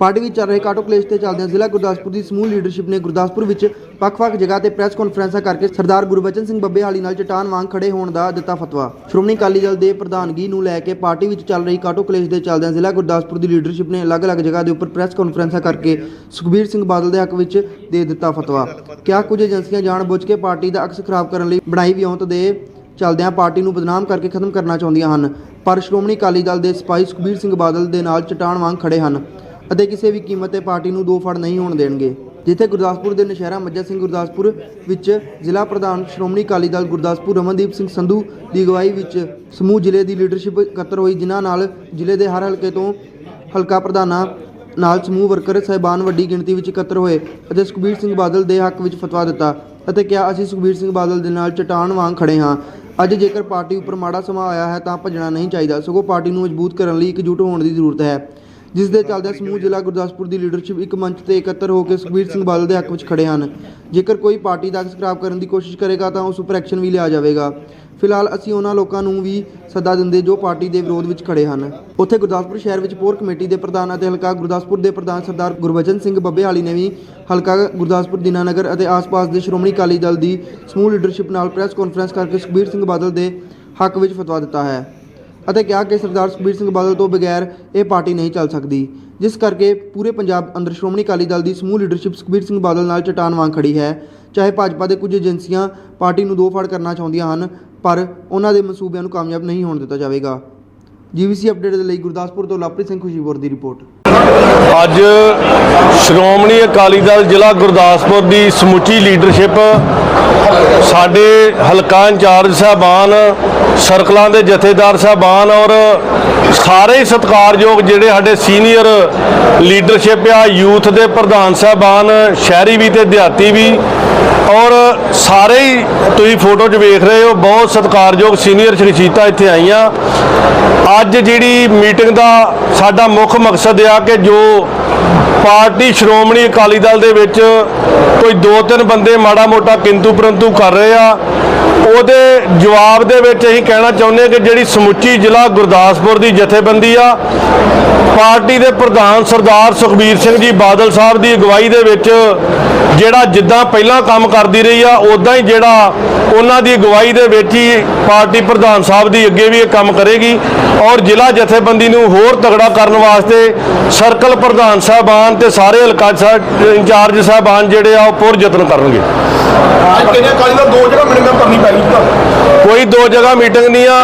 Party ਵਿੱਚ ਚੱਲ ਰਹੇ ਕਾਟੋ ਕਲੇਸ਼ ਤੇ ਚੱਲਦਿਆਂ ਜ਼ਿਲ੍ਹਾ ਗੁਰਦਾਸਪੁਰ ਦੀ ਸਮੂਹ ਲੀਡਰਸ਼ਿਪ ਨੇ ਗੁਰਦਾਸਪੁਰ ਵਿੱਚ ਵੱਖ-ਵੱਖ ਜਗ੍ਹਾ ਤੇ ਪ੍ਰੈਸ ਕਾਨਫਰੰਸਾਂ ਕਰਕੇ ਸਰਦਾਰ ਗੁਰਬਚਨ ਸਿੰਘ ਬੱਬੇਹਾਲੀ ਨਾਲ ਚਟਾਨ ਵਾਂਗ ਖੜੇ ਹੋਣ ਦਾ ਦਿੱਤਾ ਫਤਵਾ। ਸ਼੍ਰੋਮਣੀ ਅਕਾਲੀ ਦਲ ਦੇ ਪ੍ਰਧਾਨਗੀ ਨੂੰ ਲੈ ਕੇ ਪਾਰਟੀ ਵਿੱਚ ਚੱਲ ਰਹੀ ਕਾਟੋ ਕਲੇਸ਼ ਦੇ ਚੱਲਦਿਆਂ ਜ਼ਿਲ੍ਹਾ ਗੁਰਦਾਸਪੁਰ ਦੀ ਲੀਡਰਸ਼ਿਪ ਨੇ ਅਲੱਗ-ਅਲੱਗ ਜਗ੍ਹਾ ਦੇ ਉੱਪਰ ਪ੍ਰੈਸ ਕਾਨਫਰੰਸਾਂ ਕਰਕੇ ਸੁਖਬੀਰ ਸਿੰਘ ਬਾਦਲ ਦੇ ਹੱਕ ਵਿੱਚ ਦੇ ਦਿੱਤਾ ਫਤਵਾ। ਕਿਆ ਕੁਝ ਏਜੰਸੀਆਂ ਜਾਣਬੁੱਝ ਕੇ ਪਾਰਟੀ ਦਾ ਅਕਸ ਖਰਾਬ ਕਰਨ ਲਈ ਬਣਾਈ ਵਿਉਂਤ ਦੇ ਚੱਲਦਿਆਂ ਪਾਰਟੀ ਨੂੰ ਬਦਨਾਮ ਕਰਕੇ ਖਤਮ ਕਰਨਾ ਚਾਹੁੰਦੀਆਂ ਹਨ, ਪਰ ਸ਼੍ਰੋਮਣੀ ਅਕਾਲੀ ਦਲ ਦੇ ਸਿਪਾਹੀ ਸੁਖਬੀਰ ਸਿੰਘ ਬਾਦਲ ਦੇ ਨਾਲ ਚਟਾਨ ਵਾਂਗ ਖੜੇ ਹਨ। ਅਤੇ ਕਿਸੇ ਵੀ ਕੀਮਤ ਤੇ ਪਾਰਟੀ ਨੂੰ ਦੋ ਫੜ ਨਹੀਂ ਹੋਣ ਦੇਣਗੇ, ਜਿੱਥੇ ਗੁਰਦਾਸਪੁਰ ਦੇ ਨਸ਼ਹਿਰਾ ਮੱਜਾ ਸਿੰਘ ਗੁਰਦਾਸਪੁਰ ਵਿੱਚ ਜ਼ਿਲ੍ਹਾ ਪ੍ਰਧਾਨ ਸ਼੍ਰੋਮਣੀ ਅਕਾਲੀ ਦਲ ਗੁਰਦਾਸਪੁਰ ਰਮਨਦੀਪ ਸਿੰਘ ਸੰਧੂ ਦੀ ਅਗਵਾਈ ਵਿੱਚ ਸਮੂਹ ਜ਼ਿਲ੍ਹੇ ਦੀ ਲੀਡਰਸ਼ਿਪ ਇਕੱਤਰ ਹੋਈ, ਜਿਨ੍ਹਾਂ ਨਾਲ ਜ਼ਿਲ੍ਹੇ ਦੇ ਹਰ ਹਲਕੇ ਤੋਂ ਹਲਕਾ ਪ੍ਰਧਾਨਾਂ ਨਾਲ ਸਮੂਹ ਵਰਕਰ ਸਹਿਬਾਨ ਵੱਡੀ ਗਿਣਤੀ ਵਿੱਚ ਇਕੱਤਰ ਹੋਏ ਅਤੇ ਸੁਖਬੀਰ ਸਿੰਘ ਬਾਦਲ ਦੇ ਹੱਕ ਵਿੱਚ ਫਤਵਾ ਦਿੱਤਾ ਅਤੇ ਕਿਹਾ, ਅਸੀਂ ਸੁਖਬੀਰ ਸਿੰਘ ਬਾਦਲ ਦੇ ਨਾਲ ਚਟਾਨ ਵਾਂਗ ਖੜੇ ਹਾਂ। ਅੱਜ ਜੇਕਰ ਪਾਰਟੀ ਉੱਪਰ ਮਾੜਾ ਸਮਾਂ ਆਇਆ ਹੈ ਤਾਂ ਭੱਜਣਾ ਨਹੀਂ ਚਾਹੀਦਾ। ਸਗੋਂ ਪਾਰਟੀ ਨੂੰ ਮਜ਼ਬੂਤ ਕਰਨ ਲਈ ਇਕਜੁੱਟ ਹੋਣ ਦੀ ਜ਼ਰੂਰਤ ਹੈ। ਜਿਸ ਦੇ ਚੱਲਦਿਆਂ ਸਮੂਹ ਜ਼ਿਲ੍ਹਾ ਗੁਰਦਾਸਪੁਰ ਦੀ ਲੀਡਰਸ਼ਿਪ ਇੱਕ ਮੰਚ ਤੇ ਇਕੱਤਰ ਹੋ ਕੇ ਸੁਖਬੀਰ ਸਿੰਘ ਬਾਦਲ ਦੇ ਹੱਕ ਵਿੱਚ ਖੜੇ ਹਨ। ਜੇਕਰ ਕੋਈ ਪਾਰਟੀ ਦਾ ਅਕਸ ਖਰਾਬ ਕਰਨ ਦੀ ਕੋਸ਼ਿਸ਼ ਕਰੇਗਾ ਤਾਂ ਉਸ ਉੱਪਰ ਐਕਸ਼ਨ ਵੀ ਲਿਆ ਜਾਵੇਗਾ। ਫਿਲਹਾਲ ਅਸੀਂ ਉਹਨਾਂ ਲੋਕਾਂ ਨੂੰ ਵੀ ਸੱਦਾ ਦਿੰਦੇ ਜੋ ਪਾਰਟੀ ਦੇ ਵਿਰੋਧ ਵਿੱਚ ਖੜੇ ਹਨ। ਉੱਥੇ ਗੁਰਦਾਸਪੁਰ ਸ਼ਹਿਰ ਵਿੱਚ ਪੋਰ ਕਮੇਟੀ ਦੇ ਪ੍ਰਧਾਨ ਅਤੇ ਹਲਕਾ ਗੁਰਦਾਸਪੁਰ ਦੇ ਪ੍ਰਧਾਨ ਸਰਦਾਰ ਗੁਰਬਚਨ ਸਿੰਘ ਬੱਬੇਹਾਲੀ ਨੇ ਵੀ ਹਲਕਾ ਗੁਰਦਾਸਪੁਰ, ਦੀਨਾਨਗਰ ਅਤੇ ਆਸ-ਪਾਸ ਦੇ ਸ਼੍ਰੋਮਣੀ ਅਕਾਲੀ ਦਲ ਦੀ ਸਮੂਹ ਲੀਡਰਸ਼ਿਪ ਨਾਲ ਪ੍ਰੈਸ ਕਾਨਫਰੰਸ ਕਰਕੇ ਸੁਖਬੀਰ ਸਿੰਘ ਬਾਦਲ ਦੇ ਹੱਕ ਵਿੱਚ ਫਤਵਾ ਦਿੱਤਾ ਹੈ। ਅਤੇ ਕਿਹਾ ਕਿ ਸਰਦਾਰ ਸੁਖਬੀਰ ਸਿੰਘ ਬਾਦਲ ਤੋਂ ਬਗੈਰ ਇਹ ਪਾਰਟੀ ਨਹੀਂ ਚੱਲ ਸਕਦੀ। ਜਿਸ ਕਰਕੇ ਪੂਰੇ ਪੰਜਾਬ ਅੰਦਰ ਸ਼੍ਰੋਮਣੀ ਅਕਾਲੀ ਦਲ ਦੀ ਸਮੂਹ ਲੀਡਰਸ਼ਿਪ ਸੁਖਬੀਰ ਸਿੰਘ ਬਾਦਲ ਨਾਲ ਚਟਾਨ ਵਾਂਗ ਖੜੀ ਹੈ। ਚਾਹੇ ਭਾਜਪਾ ਦੇ ਕੁਝ ਏਜੰਸੀਆਂ ਪਾਰਟੀ ਨੂੰ ਦੋ ਫੜ ਕਰਨਾ ਚਾਹੁੰਦੀਆਂ ਹਨ, ਪਰ ਉਹਨਾਂ ਦੇ ਮਨਸੂਬਿਆਂ ਨੂੰ ਕਾਮਯਾਬ ਨਹੀਂ ਹੋਣ ਦਿੱਤਾ ਜਾਵੇਗਾ। ਜੀਵੀਸੀ ਅਪਡੇਟ ਦੇ ਲਈ ਗੁਰਦਾਸਪੁਰ ਤੋਂ ਲਵਪ੍ਰੀਤ ਸਿੰਘ ਖੁਸ਼ੀਪੁਰ ਦੀ ਰਿਪੋਰਟ। ਅੱਜ ਸ਼੍ਰੋਮਣੀ ਅਕਾਲੀ ਦਲ ਜ਼ਿਲ੍ਹਾ ਗੁਰਦਾਸਪੁਰ ਦੀ ਸਮੁੱਚੀ ਲੀਡਰਸ਼ਿਪ ਸਾਡੇ ਹਲਕਾ ਇੰਚਾਰਜ ਸਾਹਿਬਾਨ ਸਰਕਲਾਂ ਦੇ ਜਥੇਦਾਰ ਸਾਹਿਬਾਨ ਔਰ ਸਾਰੇ ਹੀ ਸਤਿਕਾਰਯੋਗ ਜਿਹੜੇ ਸਾਡੇ ਸੀਨੀਅਰ ਲੀਡਰਸ਼ਿਪ ਆ, ਯੂਥ ਦੇ ਪ੍ਰਧਾਨ ਸਾਹਿਬਾਨ, ਸ਼ਹਿਰੀ ਵੀ ਤੇ ਦਿਹਾਤੀ ਵੀ। ਔਰ ਸਾਰੇ ਹੀ ਤੁਸੀਂ ਫੋਟੋ 'ਚ ਵੇਖ ਰਹੇ ਹੋ, ਬਹੁਤ ਸਤਿਕਾਰਯੋਗ ਸੀਨੀਅਰ ਸ਼ਖਸੀਅਤਾਂ ਇੱਥੇ ਆਈਆਂ। ਅੱਜ ਜਿਹੜੀ ਮੀਟਿੰਗ ਦਾ ਸਾਡਾ ਮੁੱਖ ਮਕਸਦ ਆ ਕਿ ਜੋ ਪਾਰਟੀ ਸ਼੍ਰੋਮਣੀ ਅਕਾਲੀ ਦਲ ਦੇ ਵਿੱਚ ਕੋਈ ਦੋ ਤਿੰਨ ਬੰਦੇ ਮਾੜਾ ਮੋਟਾ ਕਿੰਤੂ ਪਰੰਤੂ ਕਰ ਰਹੇ ਆ ਉਹਦੇ ਜਵਾਬ ਦੇ ਵਿੱਚ ਅਸੀਂ ਕਹਿਣਾ ਚਾਹੁੰਦੇ ਹਾਂ ਕਿ ਜਿਹੜੀ ਸਮੁੱਚੀ ਜ਼ਿਲ੍ਹਾ ਗੁਰਦਾਸਪੁਰ ਦੀ ਜਥੇਬੰਦੀ ਆ, ਪਾਰਟੀ ਦੇ ਪ੍ਰਧਾਨ ਸਰਦਾਰ ਸੁਖਬੀਰ ਸਿੰਘ ਜੀ ਬਾਦਲ ਸਾਹਿਬ ਦੀ ਅਗਵਾਈ ਦੇ ਵਿੱਚ ਜਿਹੜਾ ਜਿੱਦਾਂ ਪਹਿਲਾਂ ਕੰਮ ਕਰਦੀ ਰਹੀ ਆ ਉਦਾਂ ਹੀ ਜਿਹੜਾ ਉਹਨਾਂ ਦੀ ਅਗਵਾਈ ਦੇ ਵਿੱਚ ਹੀ ਪਾਰਟੀ ਪ੍ਰਧਾਨ ਸਾਹਿਬ ਦੀ ਅੱਗੇ ਵੀ ਇਹ ਕੰਮ ਕਰੇਗੀ ਔਰ ਜ਼ਿਲ੍ਹਾ ਜਥੇਬੰਦੀ ਨੂੰ ਹੋਰ ਤਗੜਾ ਕਰਨ ਵਾਸਤੇ ਸਰਕਲ ਪ੍ਰਧਾਨ ਸਾਹਿਬਾਨ ਤੇ ਸਾਰੇ ਹਲਕਾ ਇੰਚਾਰਜ ਸਾਹਿਬਾਨ ਜਿਹੜੇ ਆ, ਉਹ ਪੁਰ ਯਤਨ ਕਰਨਗੇ। ਅੱਜ ਕਿਹਨੇ ਅਕਾਲੀ ਦਲ ਦੋ ਜਗ੍ਹਾ ਮੀਟਿੰਗਾਂ ਕਰਨੀ ਪੈ ਕੋਈ ਦੋ ਜਗ੍ਹਾ ਮੀਟਿੰਗ ਨਹੀਂ ਆ।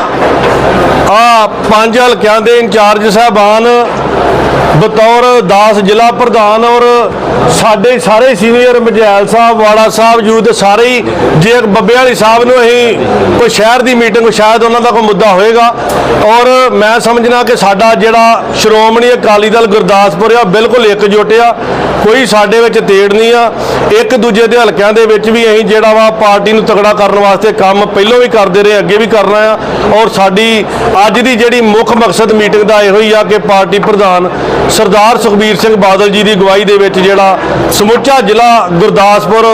ਆ ਪੰਜ ਹਲਕਿਆਂ ਦੇ ਇੰਚਾਰਜ ਸਾਹਿਬਾਨ ਬਤੌਰ ਦਾਸ ਜ਼ਿਲ੍ਹਾ ਪ੍ਰਧਾਨ ਔਰ ਸਾਡੇ ਸਾਰੇ ਸੀਨੀਅਰ ਮਜੈਲ ਸਾਹਿਬ, ਵਾਲਾ ਸਾਹਿਬ ਯੂਥ ਸਾਰੇ ਹੀ, ਜੇ ਬੱਬੇ ਵਾਲੀ ਸਾਹਿਬ ਨੂੰ ਅਸੀਂ ਕੋਈ ਸ਼ਹਿਰ ਦੀ ਮੀਟਿੰਗ, ਸ਼ਾਇਦ ਉਹਨਾਂ ਦਾ ਕੋਈ ਮੁੱਦਾ ਹੋਏਗਾ ਔਰ ਮੈਂ ਸਮਝਣਾ ਕਿ ਸਾਡਾ ਜਿਹੜਾ ਸ਼੍ਰੋਮਣੀ ਅਕਾਲੀ ਦਲ ਗੁਰਦਾਸਪੁਰ ਆ, ਬਿਲਕੁਲ ਇਕਜੁੱਟ ਆ। ਕੋਈ ਸਾਡੇ ਵਿੱਚ ਤੇੜ ਨਹੀਂ ਆ। ਇੱਕ ਦੂਜੇ ਦੇ ਹਲਕਿਆਂ ਦੇ ਵਿੱਚ ਵੀ ਅਸੀਂ ਜਿਹੜਾ ਵਾ ਪਾਰਟੀ ਨੂੰ ਤਕੜਾ ਕਰਨ ਵਾਸਤੇ ਕੰਮ ਪਹਿਲਾਂ ਵੀ ਕਰਦੇ ਰਹੇ, ਅੱਗੇ ਵੀ ਕਰਨਾ ਆ। ਔਰ ਸਾਡੀ ਅੱਜ ਦੀ ਜਿਹੜੀ ਮੁੱਖ ਮਕਸਦ ਮੀਟਿੰਗ ਦਾ ਇਹੋ ਹੀ ਆ ਕਿ ਪਾਰਟੀ ਪ੍ਰਧਾਨ ਸਰਦਾਰ ਸੁਖਬੀਰ ਸਿੰਘ ਬਾਦਲ ਜੀ ਦੀ ਅਗਵਾਈ ਦੇ ਵਿੱਚ ਜਿਹੜਾ ਸਮੁੱਚਾ ਜ਼ਿਲ੍ਹਾ ਗੁਰਦਾਸਪੁਰ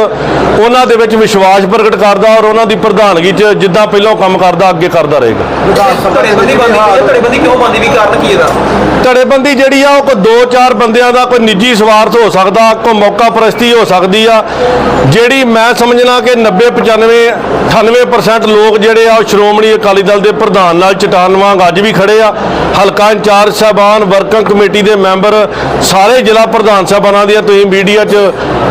ਉਹਨਾਂ ਦੇ ਵਿੱਚ ਵਿਸ਼ਵਾਸ ਪ੍ਰਗਟ ਕਰਦਾ ਔਰ ਉਹਨਾਂ ਦੀ ਪ੍ਰਧਾਨਗੀ 'ਚ ਜਿੱਦਾਂ ਪਹਿਲਾਂ ਕੰਮ ਕਰਦਾ ਅੱਗੇ ਕਰਦਾ ਰਹੇਗਾ। ਧੜੇਬੰਦੀ ਬੰਦੀ ਕੀ ਹੈ? ਧੜੇਬੰਦੀ ਕਿਉਂ ਬੰਦੀ ਵੀ ਕਾਰਨ ਕੀ ਇਹਦਾ? ਧੜੇਬੰਦੀ ਜਿਹੜੀ ਆ ਉਹ ਕੋਈ ਦੋ ਚਾਰ ਬੰਦਿਆਂ ਦਾ ਕੋਈ ਨਿੱਜੀ ਸਵਾਰਥ ਹੋ ਸਕਦਾ ਕੋਈ ਮੌਕਾ ਪ੍ਰਸਤੀ ਹੋ ਸਕਦੀ ਆ। ਜਿਹੜੀ ਮੈਂ ਸਮਝਣਾ ਕਿ 90 95 98% ਲੋਕ ਜਿਹੜੇ ਆ ਉਹ ਸ਼੍ਰੋਮਣੀ ਅਕਾਲੀ ਦਲ ਦੇ ਪ੍ਰਧਾਨ ਨਾਲ ਚਟਾਨ ਵਾਂਗ ਅੱਜ ਵੀ ਖੜੇ ਆ। ਹਲਕਾ ਇੰਚਾਰਜ ਸਾਹਿਬਾਨ ਵਰਕਿੰਗ ਕਮੇਟੀ ਦੇ ਮੈਂਬਰ ਸਾਰੇ ਜ਼ਿਲ੍ਹਾ ਪ੍ਰਧਾਨ ਸਾਹਿਬਾਨਾਂ ਦੀਆਂ ਤੁਸੀਂ ਮੀਡੀਆ 'ਚ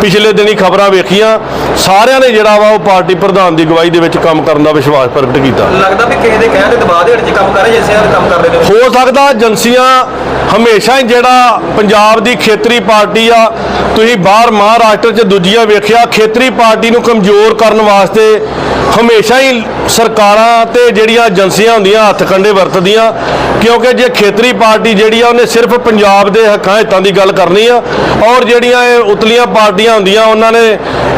ਪਿਛਲੇ ਦਿਨੀ ਖਬਰਾਂ ਵੇਖੀਆਂ ਸਾਰਿਆਂ ਨੇ ਜਿਹੜਾ ਵਾ ਉਹ ਪਾਰਟੀ ਪ੍ਰਧਾਨ ਦੀ ਅਗਵਾਈ ਦੇ ਵਿੱਚ ਕੰਮ ਕਰਨ ਦਾ ਵਿਸ਼ਵਾਸ ਪ੍ਰਗਟ ਕੀਤਾ। ਲੱਗਦਾ ਵੀ ਕਿਸੇ ਦੇ ਕਹਿਣ ਦੇ ਦਬਾਅ ਦੇ ਹੇਠ ਕੰਮ ਕਰ ਰਹੇ ਜਿਸੇ ਕੰਮ ਕਰਦੇ ਨੇ। ਹੋ ਸਕਦਾ ਏਜੰਸੀਆਂ ਹਮੇਸ਼ਾ ਹੀ ਜਿਹੜਾ ਪੰਜਾਬ ਦੀ ਖੇਤਰੀ ਪਾਰਟੀ ਆ ਤੁਸੀਂ ਬਾਹਰ ਮਹਾਰਾਸ਼ਟਰ 'ਚ ਦੂਜੀਆਂ ਵੇਖਿਆ ਖੇਤਰੀ ਪਾਰਟੀ ਨੂੰ ਕਮਜ਼ੋਰ ਕਰਨ ਵਾਸਤੇ ਹਮੇਸ਼ਾ ਹੀ ਸਰਕਾਰਾਂ ਤੇ ਜਿਹੜੀਆਂ ਏਜੰਸੀਆਂ ਹੁੰਦੀਆਂ ਹੱਥ ਕੰਡੇ ਵਰਤਦੀਆਂ ਕਿਉਂਕਿ ਜੇ ਖੇਤਰੀ ਪਾਰਟੀ ਜਿਹੜੀ ਆ ਉਹਨੇ ਸਿਰਫ ਪੰਜਾਬ ਦੇ ਹੱਕਾਂ ਹਿੱਤਾਂ ਦੀ ਗੱਲ ਕਰਨੀ ਆ। ਔਰ ਜਿਹੜੀਆਂ ਇਹ ਉਤਲੀਆਂ ਪਾਰਟੀਆਂ ਹੁੰਦੀਆਂ ਉਹਨਾਂ ਨੇ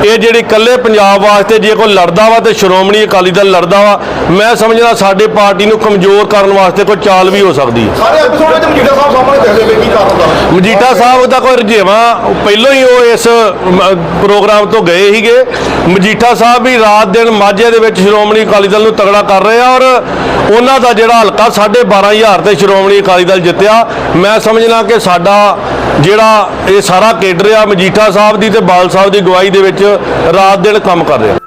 ਇਹ ਜਿਹੜੀ ਇਕੱਲੇ ਪੰਜਾਬ ਵਾਸਤੇ ਜੇ ਕੋਈ ਲੜਦਾ ਵਾ ਤੇ ਸ਼੍ਰੋਮਣੀ ਅਕਾਲੀ ਦਲ ਲੜਦਾ ਵਾ ਮੈਂ ਸਮਝਦਾ ਸਾਡੇ ਪਾਰਟੀ ਨੂੰ ਕਮਜ਼ੋਰ ਕਰਨ ਵਾਸਤੇ ਕੋਈ ਚਾਲ ਵੀ ਹੋ ਸਕਦੀ। ਹੈ ਸਾਰੇ ਐਪੀਸੋਡ ਵਿੱਚ ਮਜੀਠਾ ਸਾਹਿਬ ਸਾਹਮਣੇ ਦੇਖਦੇ ਪਏ ਕੀ ਕਾਰਨ ਦਾ ਮਜੀਠਾ ਸਾਹਿਬ ਦਾ ਕੋਈ ਰੁਝੇਵਾਂ ਪਹਿਲਾਂ ਹੀ ਉਹ ਇਸ ਪ੍ਰੋਗਰਾਮ ਤੋਂ ਗਏ ਸੀਗੇ। ਮਜੀਠਾ ਸਾਹਿਬ ਵੀ ਰਾਤ ਦਿਨ ਮਾਝੇ ਦੇ ਵਿੱਚ ਸ਼੍ਰੋਮਣੀ ਅਕਾਲੀ ਦਲ ਨੂੰ ਤਗੜਾ ਕਰ ਰਹੇ ਆ ਔਰ ਉਹਨਾਂ ਦਾ ਜਿਹੜਾ ਹਲਕਾ 12500 ਤੇ ਸ਼੍ਰੋਮਣੀ ਅਕਾਲੀ ਦਲ ਜਿੱਤਿਆ। ਮੈਂ ਸਮਝਣਾ ਕਿ ਸਾਡਾ ਜਿਹੜਾ ਇਹ ਸਾਰਾ ਕੇਡਰ ਆ ਮਜੀਠਾ ਸਾਹਿਬ ਦੀ ਤੇ ਬਾਲ ਸਾਹਿਬ ਦੀ ਗਵਾਹੀ ਦੇ ਵਿੱਚ ਰਾਤ ਦਿਨ ਕੰਮ ਕਰ ਰਿਹਾ।